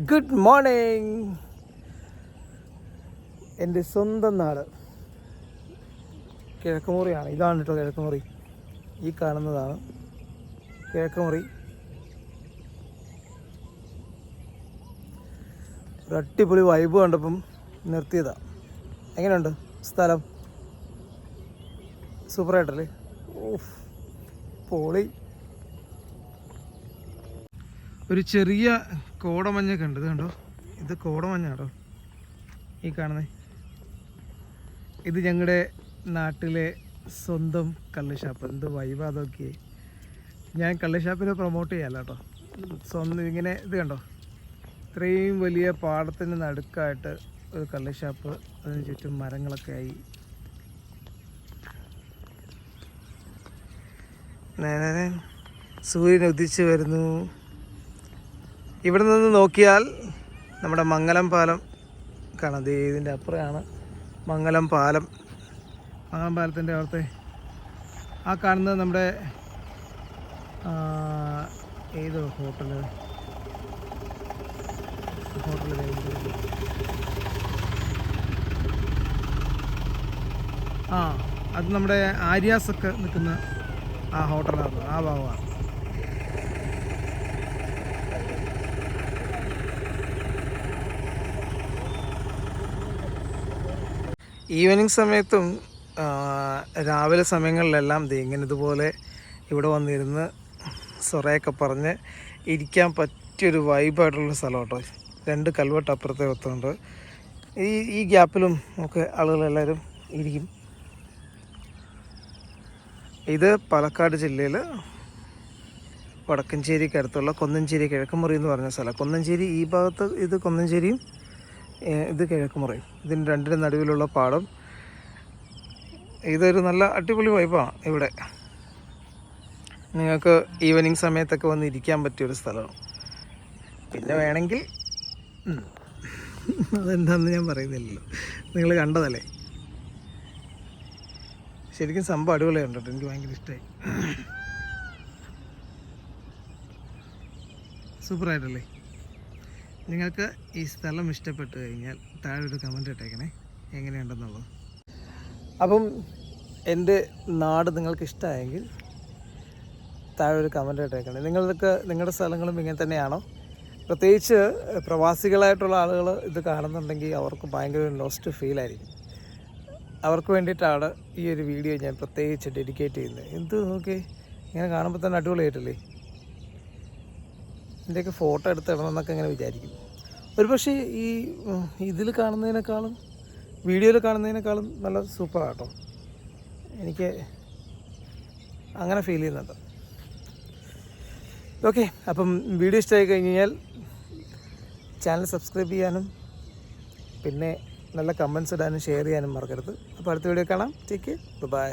Good morning എന്റെ സ്വന്തം നാട്. കിഴക്കുമുറിയാണ്. ഇതാണ് കേട്ടോ കിഴക്കുമുറി. ഈ കാണുന്നതാണ് കിഴക്കുമുറി. ഒരു അടിപൊളി വൈബ് കണ്ടപ്പം നിർത്തിയതാണ് എങ്ങനെയുണ്ട് സ്ഥലം? സൂപ്പറായിട്ടല്ലേ? ഓഫ് പൊളി. ഒരു ചെറിയ കോടമഞ്ഞൊക്കെ ഉണ്ട്. ഇത് കണ്ടോ? ഇത് കോടമഞ്ഞ കേട്ടോ ഈ കാണുന്നത് ഇത് ഞങ്ങളുടെ നാട്ടിലെ സ്വന്തം കള്ള് ഷാപ്പ് എന്ത് വൈവാതൊക്കെ ഞാൻ കള്ള് ഷാപ്പിനെ പ്രൊമോട്ട് ചെയ്യാല്ല കേട്ടോ സ്വന്തം ഇങ്ങനെ ഇത് കണ്ടോ? ഇത്രയും വലിയ പാടത്തിന് നടുക്കായിട്ട് ഒരു കള്ള് ഷാപ്പ് അതിന് ചുറ്റും മരങ്ങളൊക്കെ ആയി. സൂര്യൻ ഉദിച്ചു വരുന്നു. ഇവിടെ നിന്ന് നോക്കിയാൽ നമ്മുടെ മംഗലം പാലം കാണാം. ദേ ഇതിന്റെ അപ്പുറമാണ് മംഗലം പാലം. മംഗലം പാലത്തിന്റെ അവിടുത്തെ ആ കാണുന്നത് നമ്മുടെ ഏത് ഹോട്ടൽ ഹോട്ടൽ ആ അത് നമ്മുടെ ആര്യാസൊക്കെ നിൽക്കുന്ന ആ ഹോട്ടലാണ്. ആ ഭാഗമാണ്. ഈവനിങ് സമയത്തും രാവിലെ സമയങ്ങളിലെല്ലാം ഇങ്ങനെ ഇതുപോലെ ഇവിടെ വന്നിരുന്ന് സൊറയൊക്കെ പറഞ്ഞ് ഇരിക്കാൻ പറ്റിയൊരു വൈബായിട്ടുള്ള സ്ഥലം കേട്ടോ രണ്ട് കൽവട്ട് അപ്പുറത്തെ ഒത്തുണ്ട് ഈ ഈ ഗ്യാപ്പിലും ഒക്കെ ആളുകളെല്ലാവരും ഇരിക്കും. ഇത് പാലക്കാട് ജില്ലയിൽ വടക്കഞ്ചേരിക്ക് അടുത്തുള്ള കൊന്നഞ്ചേരി കിഴക്കുമുറി എന്ന് പറഞ്ഞ സ്ഥലം. കൊന്നഞ്ചേരി ഈ ഭാഗത്ത് ഇത് കൊന്നഞ്ചേരിയും ഇത് കിഴക്കുമുറി ഇതിന് രണ്ടിനും നടുവിലുള്ള പാടം. ഇതൊരു നല്ല അടിപൊളി വൈബാണ് ഇവിടെ. നിങ്ങൾക്ക് ഈവനിങ് സമയത്തൊക്കെ വന്ന് ഇരിക്കാൻ പറ്റിയൊരു സ്ഥലമാണ്. പിന്നെ വേണമെങ്കിൽ അതെന്താണെന്ന് ഞാൻ പറയുന്നില്ലല്ലോ. നിങ്ങൾ കണ്ടതല്ലേ? ശരിക്കും സംഭവം അടിപൊളിയുണ്ട് കേട്ടോ. എനിക്ക് ഭയങ്കര ഇഷ്ടമായി സൂപ്പറായിട്ടല്ലേ? നിങ്ങൾക്ക് ഈ സ്ഥലം ഇഷ്ടപ്പെട്ടു കഴിഞ്ഞാൽ താഴെ ഒരു കമന്റ് ഇട്ടേക്കണേ. എങ്ങനെയുണ്ടെന്നുള്ളത്. അപ്പം എന്റെ നാട് നിങ്ങൾക്ക് ഇഷ്ടമായെങ്കിൽ താഴെ ഒരു കമന്റ് ഇട്ടേക്കണേ. നിങ്ങൾക്ക് നിങ്ങളുടെ സ്ഥലങ്ങളും ഇങ്ങനെ തന്നെയാണോ? പ്രത്യേകിച്ച് പ്രവാസികളായിട്ടുള്ള ആളുകൾ ഇത് കാണുന്നുണ്ടെങ്കിൽ അവർക്ക് ഭയങ്കര ഒരു ലോസ്റ്റ് ഫീലായിരിക്കും അവർക്ക് വേണ്ടിയിട്ടാണ് ഈ ഒരു വീഡിയോ ഞാൻ പ്രത്യേകിച്ച് ഡെഡിക്കേറ്റ് ചെയ്യുന്നത്. എന്ത് നോക്കി ഇങ്ങനെ കാണുമ്പോൾ തന്നെ അടിപൊളിയായിട്ടല്ലേ? ഇതിന്റെയൊക്കെ ഫോട്ടോ എടുത്ത് ഇടണമെന്നൊക്കെ ഇങ്ങനെ വിചാരിക്കും. ഒരു പക്ഷേ ഈ ഇതിൽ കാണുന്നതിനേക്കാളും വീഡിയോയിൽ കാണുന്നതിനേക്കാളും നല്ല സൂപ്പറാണ് ആട്ടോ എനിക്ക് അങ്ങനെ ഫീൽ ചെയ്യുന്നുണ്ട്. ഓക്കെ അപ്പം വീഡിയോ ഇഷ്ടമായി കഴിഞ്ഞ് കഴിഞ്ഞാൽ ചാനൽ സബ്സ്ക്രൈബ് ചെയ്യാനും പിന്നെ നല്ല കമൻസ് ഇടാനും ഷെയർ ചെയ്യാനും മറക്കരുത്. അപ്പോൾ അടുത്ത വീഡിയോ കാണാം. Take by